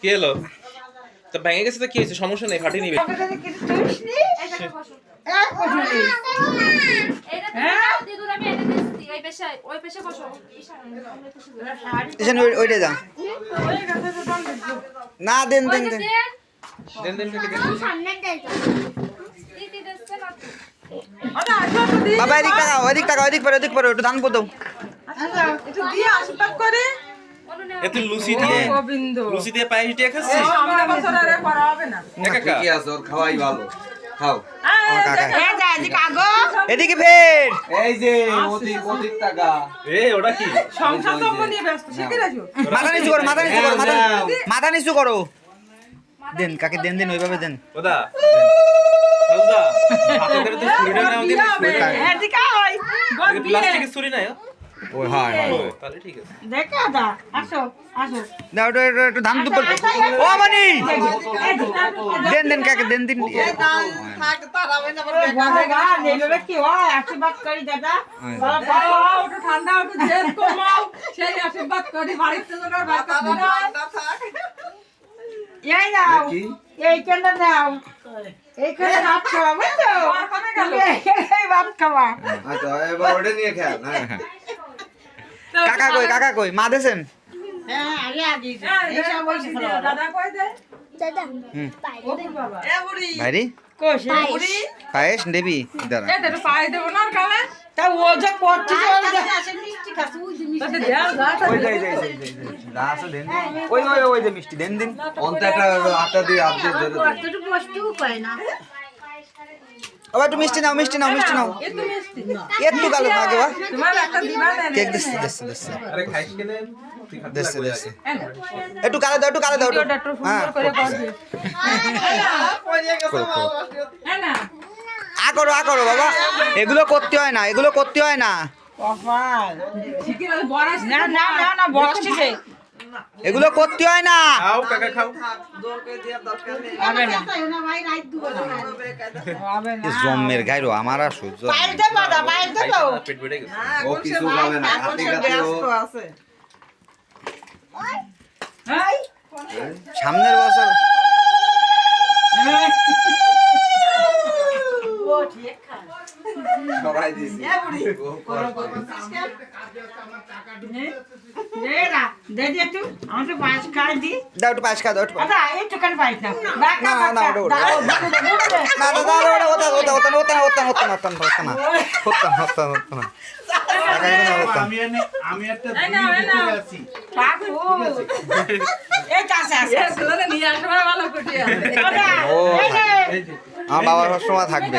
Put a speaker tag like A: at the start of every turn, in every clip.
A: কি এলো তো ভেঙে গেছে তো কি হয়েছে? সমস্যা নেই ফাটিয়ে নিবে।
B: যা না? দেন দেন বাবা এদিক টাকা ওদিক টাকা ওদিক পরে ওদিক পরে একটু ধান পো
C: আচ্ছা, একটু দিয়ে আশীর্বাদ করে।
A: এ তুই লুচি দিয়ে লুচি দিয়ে পায়েস দিয়ে খাচ্ছিস?
C: ও, আমার বছর আর এ করা হবে না।
A: এ কাকা
D: কি আছে ওর খাওয়াই ভালো। খাও।
C: এই,
B: কাকা।
C: এই যে, এদিকে
B: ফের।
D: এই যে অধিক অধিক টাকা।
A: এ ওটা কি?
C: সংসার চক্র নিয়ে ব্যস্ত শিখে রাখো
B: মাথা নিচু করো মাথা নিচু করো মাথা নিচু করো। দেন কাকে দেন দেন ওইভাবে দেন।
A: ওদা হাতে ধরে তো ছুরিটা নাও দিন
C: বিয়ে হবে। এদিকে আয়। বল বিয়ে।
A: প্লাস্টিকের ছুরি না
B: ওই হয় হয়
A: তাহলে ঠিক আছে।
C: দেখে দা আসো আসো।
B: দাও একটু একটু- একটু ধান দুপুর ও মানি! দেন দেন কাকে দেন দিন।
C: এইভাবে কি হয়? আশীর্বাদ করি দাদা। বাবা, বাবা, একটু ঠান্ডা একটু জেদ কমাও সেই আশীর্বাদ করি বাড়িতে তো আর ভাত খাব না। এই নাও
D: কি
C: এইখানে নাও? এইখানে ভাত খাওয়া বুঝছ? ভাত খাওয়া।
D: আচ্ছা এবার ওটা নিয়ে খেয়াল হ্যাঁ
B: কাকা কই কাকা কই? মা দেছেন?
C: দাদা কই দে
B: হুম।
C: বাবা।
B: ভাইরি
C: কোশে
B: পায়েস। নেবি দাঁড়া। মিষ্টি দেন। দিন
D: অন্ত একটা আটটা দিয়ে আপনি
B: বাবা একটু মিষ্টি নাও মিষ্টি নাও মিষ্টি নাও। একটু কালো থাকে বা কেক দিচ্ছে দিচ্ছে দিচ্ছে। দিচ্ছে দিচ্ছে। একটু গালে দাও একটু গালে দাও হ্যাঁ। আ করো আ করো বাবা। এগুলো করতে হয় না এগুলো করতে হয় না। এগুলো করতে হয় না। জন্মের গাইরো আমার আর সহ্য সামনের বছর
D: সবাই দিছি।
C: দে না দে দে তুই আমি পাঁচ খাই দি
B: দাও একটু পায়েস খা দাও একটু পায়েস।
C: আচ্ছা একটুখানি পাইস না
B: না, না, ওটা, ওটা, না দাদা ওটা ওটা ওটা ওটা ওটা ওটা ওটা ওটা ওটা ওটা না ওটা ওটা ওটা না টাকা এখানে ওটা
E: আমি এনে- আমি একটা
C: এই নাও, এই নাও।
E: ভিডিও আছি
C: এই কাছে আছে নিয়ে আসবে ভালো করে
B: ও আমার বাবা সবসময় থাকবে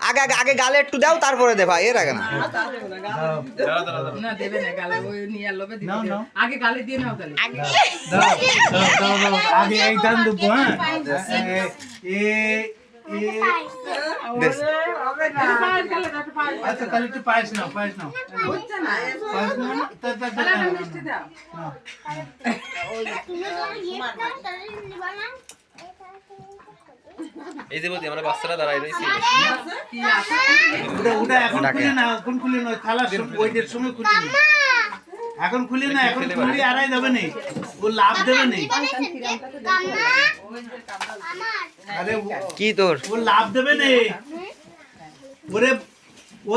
B: আগে আগে আগে গালে একটু দাও তারপরে দেবা এর আগে না
C: আগে গালে দিয়ে নাও
E: গালে আগে এই দান দেবো হ্যাঁ এ তাহলে একটু পায়েস
A: এই যে বলছি আমরা বাচ্চারা দাঁড়াই রয়েছি।
C: কি
E: ওটা এখন। খুলে না এখন খুলে না থালা ওইটার সময় খুলে না। এখন খুলে না এখন খুলে আড়াই দেবে নেই ও লাভ দেবে নেই আরে
B: কি তোর?
E: ও লাভ দেবে নেই ওরে ও